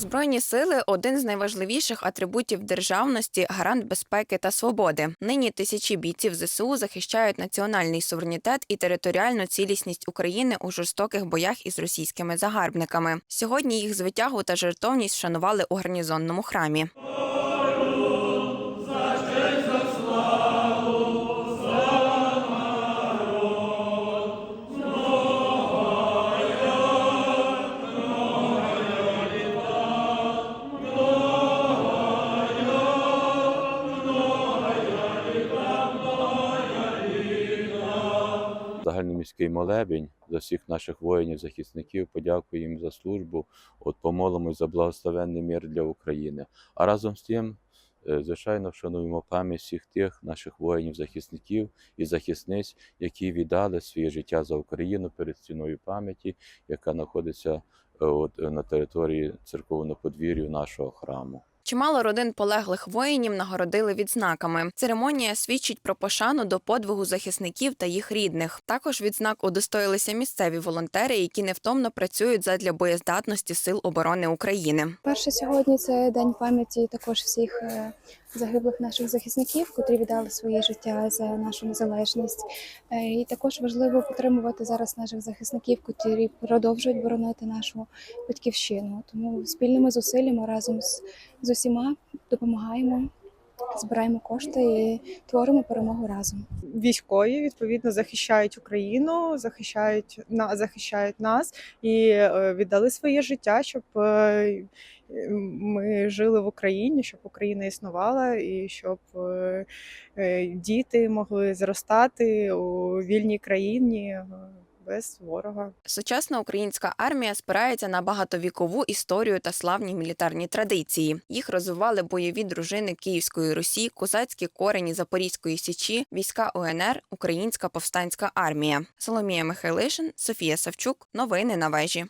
Збройні сили один з найважливіших атрибутів державності, гарант безпеки та свободи. Нині тисячі бійців ЗСУ захищають національний суверенітет і територіальну цілісність України у жорстоких боях із російськими загарбниками. Сьогодні їх звитягу та жертовність вшанували у гарнізонному храмі. Загальноміський молебень за всіх наших воїнів, захисників. Подякуємо за службу. От помолимось за благословенний мир для України. А разом з тим, е, звичайно, вшануємо пам'ять всіх тих наших воїнів, захисників і захисниць, які віддали своє життя за Україну перед стіною пам'яті, яка знаходиться е, от, на території церковного подвір'я нашого храму. Чимало родин полеглих воїнів нагородили відзнаками. Церемонія свідчить про пошану до подвигу захисників та їх рідних. Також відзнак удостоїлися місцеві волонтери, які невтомно працюють задля боєздатності сил оборони України. Перше сьогодні це день пам'яті також всіх е, загиблих наших захисників, котрі віддали своє життя за нашу незалежність. Е, І також важливо підтримувати зараз наших захисників, котрі продовжують боронити нашу батьківщину. Тому спільними зусиллями разом з, з усіма допомагаємо, збираємо кошти і творимо перемогу разом. військові відповідно захищають Україну, захищають на захищають нас і е, віддали своє життя, щоб е, ми жили в Україні, щоб Україна існувала, і щоб е, діти могли зростати у вільній країні без ворога. Сучасна українська армія спирається на багатовікову історію та славні мілітарні традиції. Їх розвивали бойові дружини Київської Русі, козацькі корені Запорізької січі, війська УНР, Українська повстанська армія. Соломія Михайлишин, Софія Савчук. Новини на вежі.